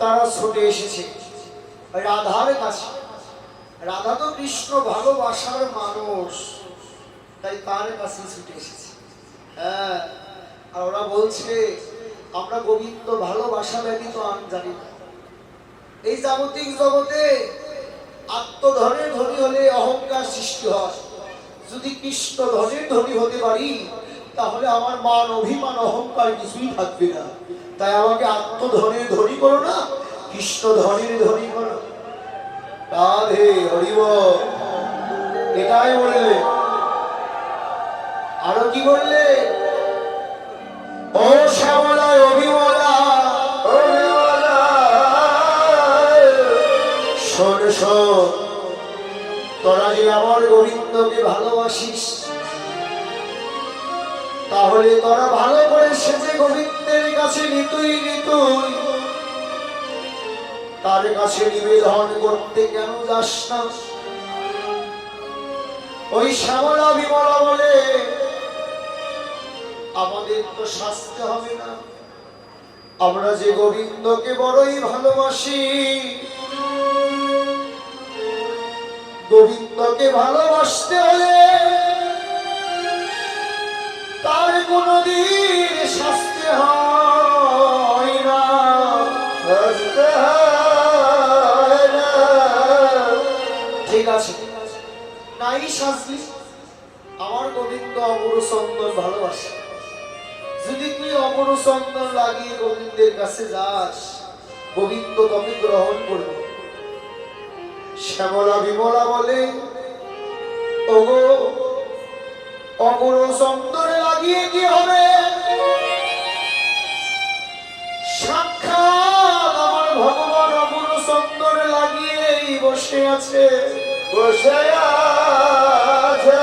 তারা ছুটে এসেছে। রাধার কাছে। রাধা তো কৃষ্ণ ভালোবাসার মানুষ। তাই তার কাছে ছুটে এসেছে। হ্যাঁ আর ওরা বলছে, আমরা গোবিন্দ ভালোবাসা ব্যতীত আর জানি না। এই জাগতিক জগতে আত্মধনে ধনী হলে অহংকার সৃষ্টি হয়। যদি কৃষ্ণ ধনে ধনী হতে পারি, তাহলে আমার মান, অভিমান, অহংকার কিছুই থাকবে না। তাই আমাকে আত্মধনে ধনী করো না কৃষ্ণ ধনের ধনী করো। রাধে হরিব। এটাই বললে। আরও কি বললে? ও শ্যামলা অভিমলা তোরা যে আমার গোবিন্দকে ভালোবাসিস তাহলে তোরা ভালো করে সেজে গোবিন্দের কাছে নিতুই নিতুই। তার কাছে নিবেদন করতে কেন যাস না? ওই শ্যামলা বিমলা বলে, আমাদের তো শাস্তি হবে না। আমরা যে গোবিন্দকে বড়ই ভালোবাসি, গোবিন্দকে ভালোবাসতে হলে কোনদিন শাস্তি হয় না। ঠিক আছে। নাই শাস্তি। আমার গোবিন্দ অমর সুন্দর ভালোবাসে। যদি তুই অমর সুন্দর লাগিয়ে গোবিন্দের কাছে যাস, গোবিন্দ তোকে গ্রহণ করবে। শ্যামলা বিমলা বলে, ওগো অমর সুন্দর লাগিয়ে কি হবে? সাক্ষাৎ আমার ভগবান অমর সুন্দর লাগিয়েই বসে আছে। বসে আছে।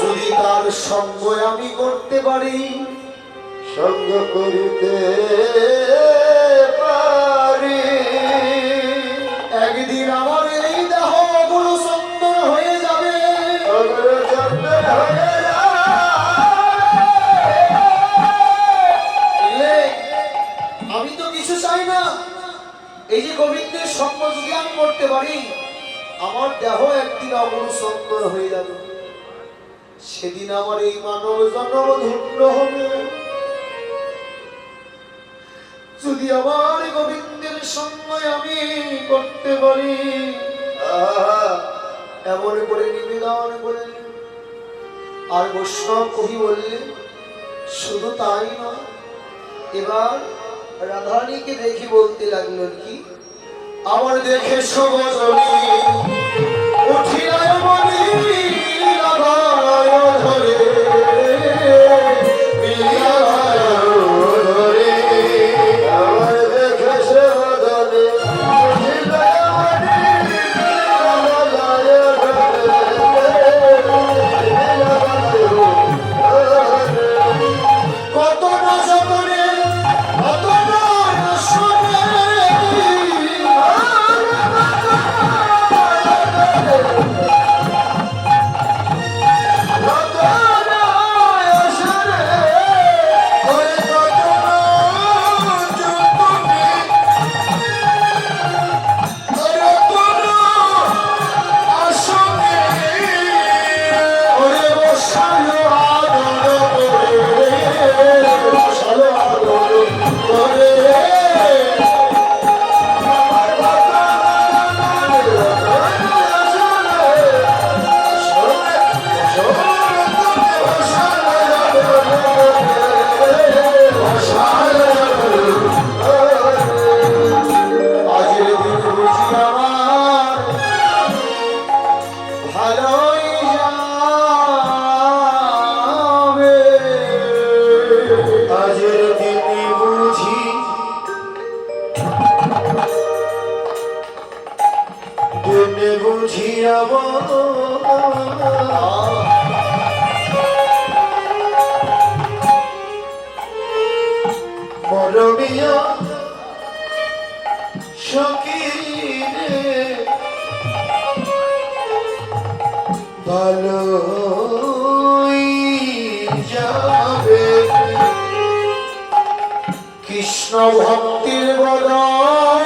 যদি তার সঙ্গ আমি করতে পারি, সঙ্গ করিতে পারি। আমি তো কিছু চাই না। এই যে গোবিন্দের সঙ্গ যদি আমি করতে পারি, আমার দেহ একদিন সুন্দর হয়ে যাবে। সেদিন আমার এই মানব জন্ম ধন্য হবে। যদি আমার গোবিন্দের সঙ্গে আমি করতে পারি এমন করে নিবেদন করলেন আর বৈষ্ণব কবি বললেন শুধু তাই না এবার রাধারানীকে দেখি বলতে লাগল কি, আমার দেখে সবজনী উঠিলায় কত না জগরে সকিরে ভালোই যাবে। কৃষ্ণ ভক্তির বদন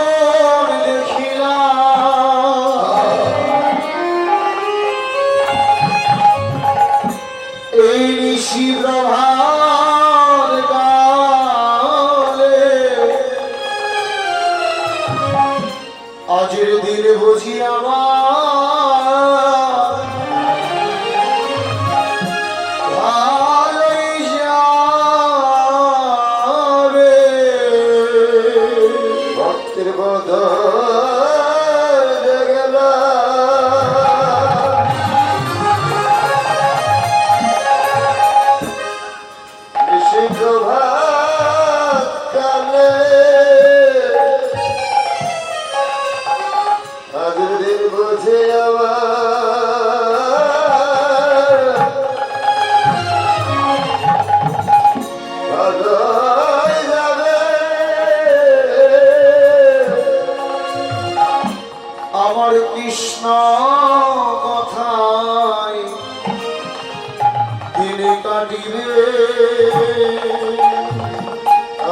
আমার কৃষ্ণ কথায় দিনে কাটিবে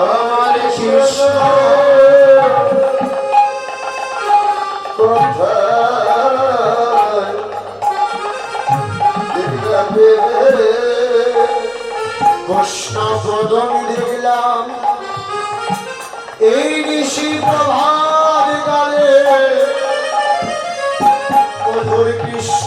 আমার কৃষ্ণ বৈষ্ণব বদন দেখলাম এই ঋষি প্রভাত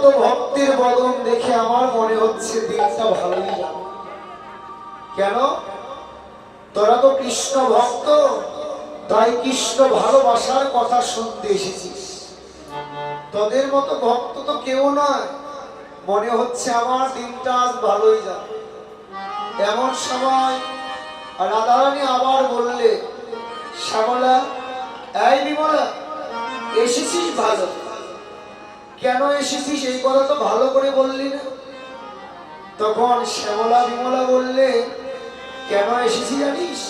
মতো ভক্তের বদন দেখে আমার মনে হচ্ছে দিনটা ভালোই যাবে। কেন? তোরা তো কৃষ্ণ ভক্ত, তাই কৃষ্ণ ভালোবাসার কথা শুনতে এসেছিস। তোদের মতো ভক্ত তো কেউ নয়। মনে হচ্ছে আমার দিনটা আজ ভালোই যাবে। এমন সময় রাধারানী আবার বললে, শ্যামলা, এই বিমলা, এসেছিস ভালো? কেন এসেছিস? এই কথা তো ভালো করে বললি না। তখন শ্যামলা বিমলা বললে, কেন এসেছি জানিস?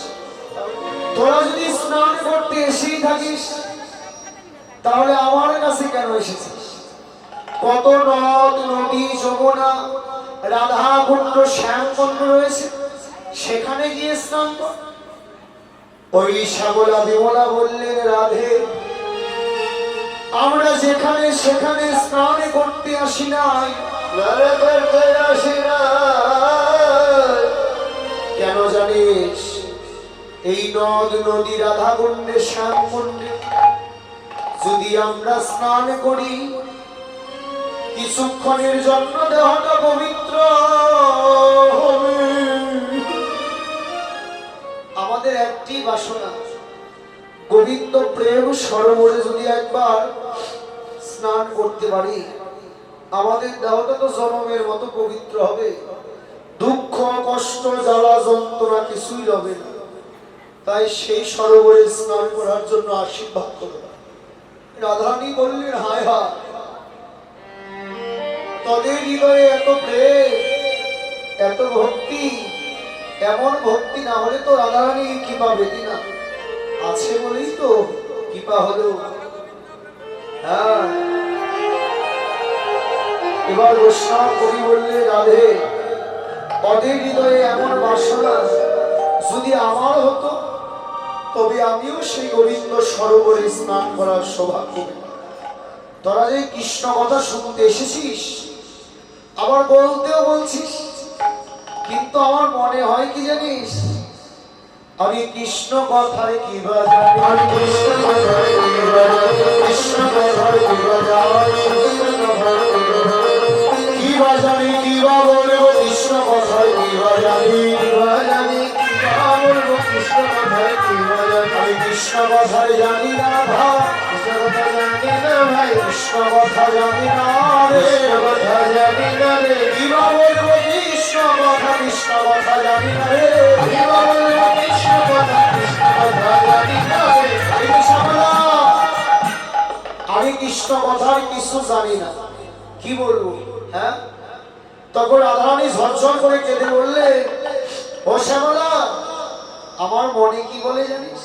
তোরা যদি স্নান করতে এসেই থাকিস, তাহলে আমার কাছে কেন এসেছিস? কত নদ নদী, যমুনা রাধা কুণ্ড শ্যাম কুণ্ড রয়েছে। সেখানে গিয়ে স্নান কর। ওই শ্যামলা বিমলা বললেন, রাধে যেখানে সেখানে স্নান করতে আসি নাই। করতে আসি কেন জানিস? এই নদ নদী রাধা কুণ্ডে শ্যাম কুণ্ডে যদি আমরা স্নান করি কিছুক্ষণের জন্য দেহটা পবিত্র আমাদের একটি বাসনা। গোবিন্দ প্রেম সরোবরে যদি একবার স্নান করতে পারি। আমাদের দেহটা তো জনমের মতো পবিত্র হবে। দুঃখ, কষ্ট, জ্বালা, যন্ত্রণা কিছুই হবে তাই সেই সরোবরে স্নান করার জন্য আশীর্বাদ করো। রাধারানী বললেন, হায় হায়। তোদের হৃদয়ে এত প্রেম, এত ভক্তি, এমন ভক্তি না হলে তো রাধারানীর কৃপা বেদি না। আছে বলেই তো কৃপা হলো। হ্যাঁ। এবার বৈষ্ণব কবি বললে, রাধে অদের হৃদয়ে এমন বাসনা যদি আমার হতো, তবে আমিও সেই গোবিন্দ সরোবরে স্নান করার সৌভাগ্য। তোরা যে কৃষ্ণ কথা শুনতে এসেছিস, আবার বলতেও বলছিস, কিন্তু আমার মনে হয় কি জানিস, আমি কৃষ্ণ কথায় কি বা জানি? কৃষ্ণ কথায় কৃষ্ণ কথায় বা জানি কি বা বলব কৃষ্ণ কথায় কি বা জানি কি বা জানি কি বা বলব কৃষ্ণ কথায় জানি আমি কৃষ্ণ কথায় জানি না ভাব কৃষ্ণ কথা জানি না ভাই। কৃষ্ণ কথা জানি না রে। কথা জানি না রে। কিবা বলব কৃষ্ণ কথা কৃষ্ণ কথা জানি না রে। কিবা বলব কৃষ্ণ কথা কৃষ্ণ কথা জানি না রে। এই যে শ্যামলা, আমি কৃষ্ণ কথার কিছু জানি না। কি বলব হ্যাঁ? তখন রাধারানী ঝরঝর করে কেঁদে বললে, ও শ্যামলা, আমার মনে কি বলে জানিস?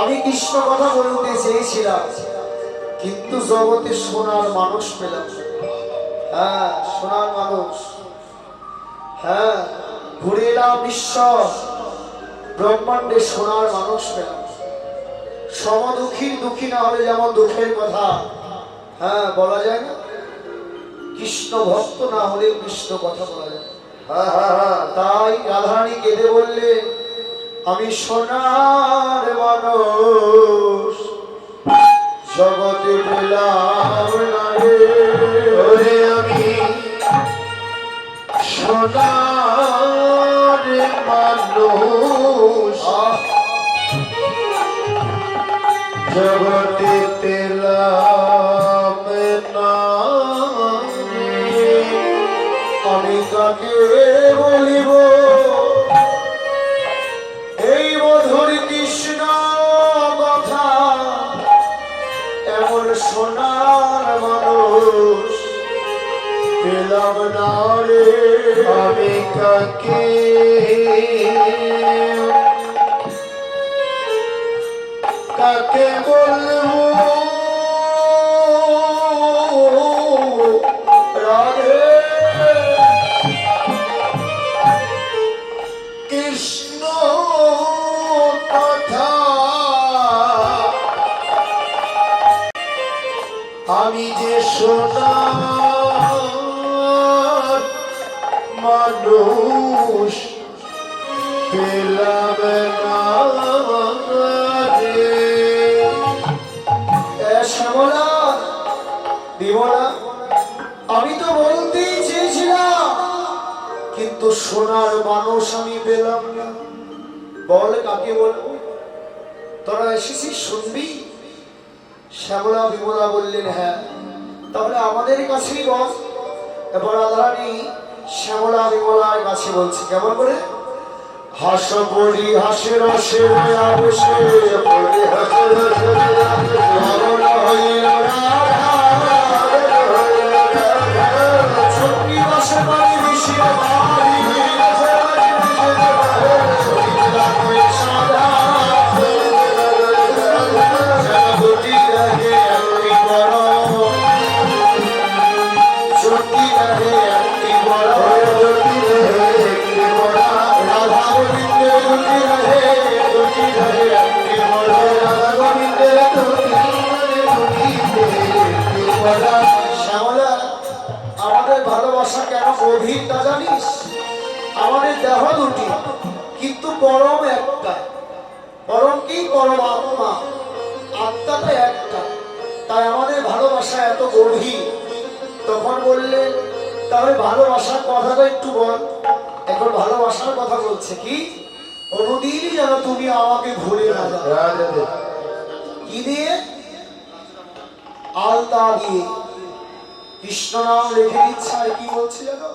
আমি কৃষ্ণ কথা বলতে চেয়েছিলাম, কিন্তু জগতে সোনার মানুষ পেলাম হ্যাঁ সোনার মানুষ। হ্যাঁ ঘুরে এলাম বিশ্ব ব্রহ্মাণ্ডে সোনার মানুষ পেলাম। সমদুঃখীর দুঃখী না হলে যেমন দুঃখের কথা হ্যাঁ বলা যায় না? কৃষ্ণ ভক্ত না হলে কৃষ্ণ কথা বলা যায় তাই রাধারানী কেঁদে বললে আমি সোনার মানুষ জগতে পেলাম না রে। আমি সোনার মানুষ জগতে কাকে বলিব এই মধুর কৃষ্ণ কথা এমন সোনার মানুষ পেলাম না রে। আমি কাকে? কাকে বলব? সোনার মানুষ পেলাম না শ্যামলা, বিমলা, আমি তো বলতেই চেয়েছিলাম, কিন্তু সোনার মানুষ আমি পেলাম না। বল কাকে বলব? তোরা এসেছিস শুনবি? শ্যামলা, বিমলা বললেন হ্যাঁ। তাহলে আমাদের কাছেই রস এবার আধারানি শ্যামলা বিমলার কাছে বলছি কেমন করে হাস পড়ি হাসে রসে আবেশে পড়ি হাসের হাসের হয়ে। পরম আত্মা আত্মাটা একটা। তাই আমাদের ভালোবাসা এত গভীর। তখন বললে তাহলে ভালোবাসার কথাটা একটু বল। এখন ভালোবাসার কথা বলছে কি? কোনোদিনই যেন তুমি আমাকে ভুলে না কি দিয়ে আলতা দিয়ে। কৃষ্ণ নাম রেখে দিচ্ছে আর কি বলছে জানো?